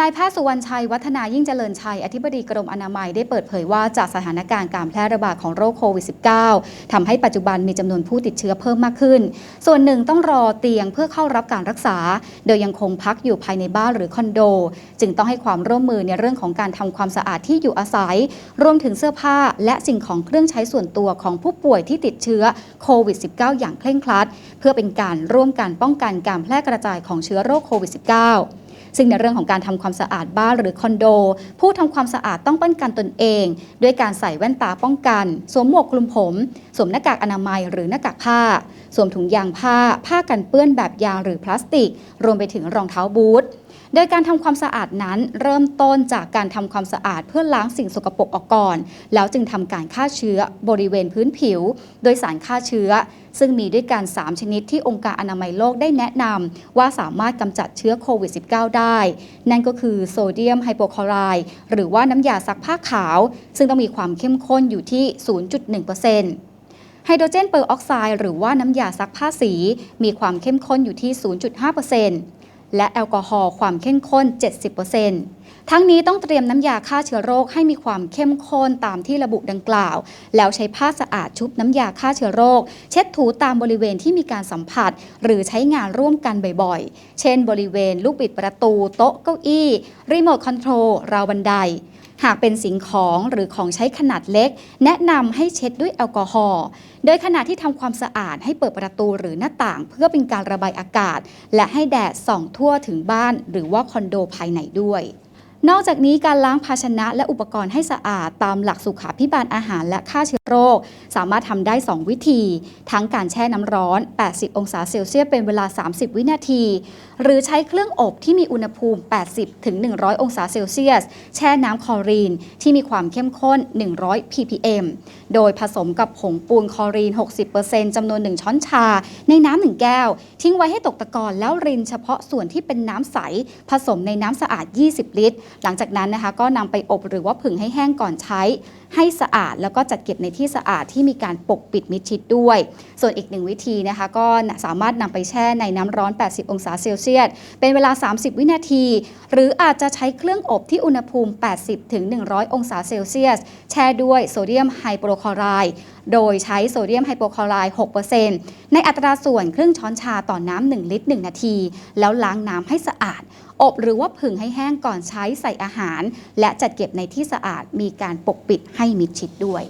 นายแพทย์สุวรรณชัยวัฒนายิ่งเจริญชัย อธิบดีกรมอนามัยได้เปิดเผยว่าจากสถานการณ์การแพร่ระบาดของโรคโควิด -19 ทำให้ปัจจุบันมีจำนวนผู้ติดเชื้อเพิ่มมากขึ้น ส่วนหนึ่งต้องรอเตียงเพื่อเข้ารับการรักษา โดยยังคงพักอยู่ภายในบ้านหรือคอนโด จึงต้องให้ความร่วมมือในเรื่องของการทำความสะอาดที่อยู่อาศัย รวมถึงเสื้อผ้าและสิ่งของเครื่องใช้ส่วนตัวของผู้ป่วยที่ติดเชื้อโควิด -19 อย่างเคร่งครัด เพื่อเป็นการร่วมกันป้องกันการแพร่กระจายของเชื้อโรคโควิด -19 ซึ่งในเรื่องของการทำความสะอาดบ้านหรือคอนโด ผู้ทำความสะอาดต้องป้องกันตนเอง ด้วยการใส่แว่นตาป้องกัน สวมหมวกคลุมผม สวมหน้ากากอนามัยหรือหน้ากากผ้า สวมถุงยางผ้า ผ้ากันเปื้อนแบบยางหรือพลาสติก รวมไปถึงรองเท้าบูท โดยการทำความสะอาดนั้นเริ่มต้นจากการทำความสะอาดเพื่อล้างสิ่งสกปรกออกก่อน แล้วจึงทำการฆ่าเชื้อบริเวณพื้นผิว โดยสารฆ่าเชื้อ ซึ่งมีด้วยกัน 3 ชนิดที่องค์การอนามัยโลกได้แนะนำว่าสามารถกำจัดเชื้อโควิด -19 ได้ นั่นก็คือโซเดียมไฮโปคลอไรด์หรือว่าน้ำยาซักผ้าขาว ซึ่งต้องมีความเข้มข้นอยู่ที่ 0.1%ไฮโดรเจนเปอร์ออกไซด์หรือว่าน้ำยาซักผ้าสี มีความเข้มข้นอยู่ที่ 0.5% และแอลกอฮอล์ความเข้มข้น 70% ทั้งนี้ต้องเตรียมน้ำยาฆ่าเชื้อโรคให้มีความเข้มข้นตามที่ระบุดังกล่าว แล้วใช้ผ้าสะอาดชุบน้ำยาฆ่าเชื้อโรค เช็ดถูตามบริเวณที่มีการสัมผัส หรือใช้งานร่วมกันบ่อยๆ เช่น บริเวณลูกบิดประตู โต๊ะเก้าอี้รีโมทคอนโทรลราวบันไดหากเป็นสิ่งของหรือของใช้ขนาดเล็ก แนะนำให้เช็ดด้วยแอลกอฮอล์ โดยขณะที่ทำความสะอาดให้เปิดประตูหรือหน้าต่างเพื่อเป็นการระบายอากาศ และให้แดดส่องทั่วถึงบ้านหรือว่าคอนโดภายในด้วย นอกจากนี้การล้างภาชนะและอุปกรณ์ให้สะอาดตามหลักสุขาพิบาลอาหารและฆ่าเชื้อโรค สามารถทำได้ 2 วิธี ทั้งการแช่น้ำร้อน 80 องศาเซลเซียสเป็นเวลา 30 วินาที หรือใช้เครื่องอบที่มีอุณหภูมิ 80 ถึง 100 องศาเซลเซียส แช่น้ำคลอรีน ที่มีความเข้มข้น 100 ppm โดยผสมกับผงปูนคลอรีน 60%จำนวน 1 ช้อนชา ในน้ำหนึ่งแก้ว ทิ้งไว้ให้ตกตะกอนแล้วรินเฉพาะส่วนที่เป็นน้ำใส ผสมในน้ำสะอาด 20 ลิตรหลังจากนั้นนะคะก็นำไปอบหรือว่าผึ่งให้แห้งก่อนใช้ ให้สะอาดแล้วก็จัดเก็บในที่สะอาดที่มีการปกปิดมิดชิดด้วย ส่วนอีกหนึ่งวิธีนะคะก็สามารถนำไปแช่ในน้ำร้อน 80 องศาเซลเซียส เป็นเวลา 30 วินาที หรืออาจจะใช้เครื่องอบที่อุณหภูมิ 80 ถึง 100 องศาเซลเซียส แช่ด้วยโซเดียมไฮโปรคลอไรด์โดยใช้โซเดียมไฮโปคลอไรด์ 6%ในอัตราส่วนครึ่งช้อนชาต่อน้ำ 1 ลิตร 1 นาที แล้วล้างน้ำให้สะอาด อบหรือว่าผึ่งให้แห้งก่อนใช้ใส่อาหาร และจัดเก็บในที่สะอาดมีการปกปิดให้มิดชิดด้วย